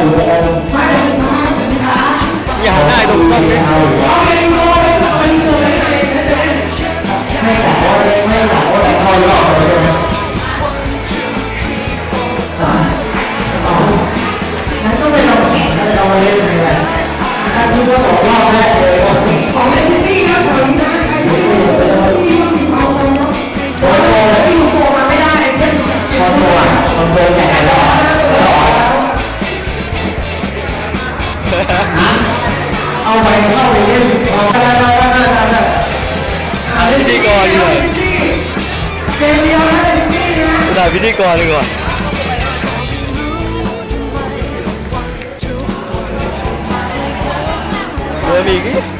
อยู่ในองค์อย่าหันหน้าตรงตรงนี้ไม่แต่ว่าไม่แต่ว่าแต่เข้ารอบเลยนะมันก็ไปลงแข่งกันเราเล่นเลยแหละถ้าคิดว่าตกรอบแรกเลยก็ของเล่นที่นี่นะผมนะใครที่อยู่เลยที่มีเมาเลยเนาะโอ้โหที่อยู่โกมาไม่ได้เช่นคอนโทรลคอนโทรลแข่ เอาไปเข้าไปเล่นเอาได้ได้ได้ได้ได้พิธีกรดีกว่าเกมเดียวนะนี่นะถ่ายพิธีกรดีกว่าเริ่มอีก